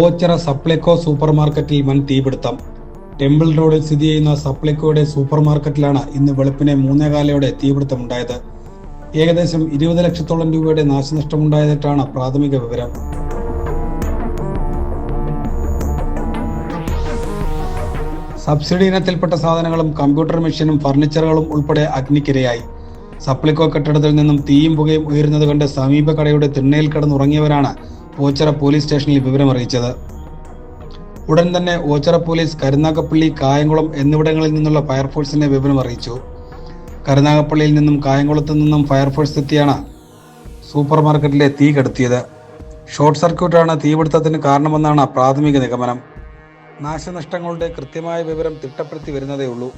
Ochira Supplyco super മാർക്കറ്റിൽ വൻ തീപിടുത്തം. ടെമ്പിൾ റോഡിൽ സ്ഥിതി ചെയ്യുന്ന സപ്ലൈകോയുടെ സൂപ്പർ മാർക്കറ്റിലാണ് ഇന്ന് വെളുപ്പിനെ മൂന്നേകാലയോടെ തീപിടുത്തമുണ്ടായത്. ഏകദേശം ഇരുപത് ലക്ഷത്തോളം രൂപയുടെ നാശനഷ്ടമുണ്ടായതായിട്ടാണ് പ്രാഥമിക വിവരം. സബ്സിഡി ഇനത്തിൽപ്പെട്ട സാധനങ്ങളും കമ്പ്യൂട്ടർ മെഷീനും ഫർണിച്ചറുകളും ഉൾപ്പെടെ അഗ്നിക്കിരയായി. സപ്ലിക്കോ കെട്ടിടത്തിൽ നിന്നും തീയും പുകയും ഉയരുന്നത് കണ്ട് സമീപ കടയുടെ തിണ്ണയിൽ കിടന്നുറങ്ങിയവരാണ് ഓച്ചിറ പോലീസ് സ്റ്റേഷനിൽ വിവരം വിവരമറിയിച്ചത് ഉടൻ തന്നെ ഓച്ചിറ പോലീസ് കരുനാഗപ്പള്ളി കായംകുളം എന്നിവിടങ്ങളിൽ നിന്നുള്ള ഫയർഫോഴ്സിനെ വിവരം അറിയിച്ചു. കരുനാഗപ്പള്ളിയിൽ നിന്നും കായംകുളത്ത് നിന്നും ഫയർഫോഴ്സ് എത്തിയാണ് സൂപ്പർ മാർക്കറ്റിലെ തീ കെടുത്തിയത്. ഷോർട്ട് സർക്യൂട്ടാണ് തീപിടുത്തത്തിന് കാരണമെന്നാണ് പ്രാഥമിക നിഗമനം. നാശനഷ്ടങ്ങളുടെ കൃത്യമായ വിവരം തിട്ടപ്പെടുത്തി വരുന്നതേ ഉള്ളൂ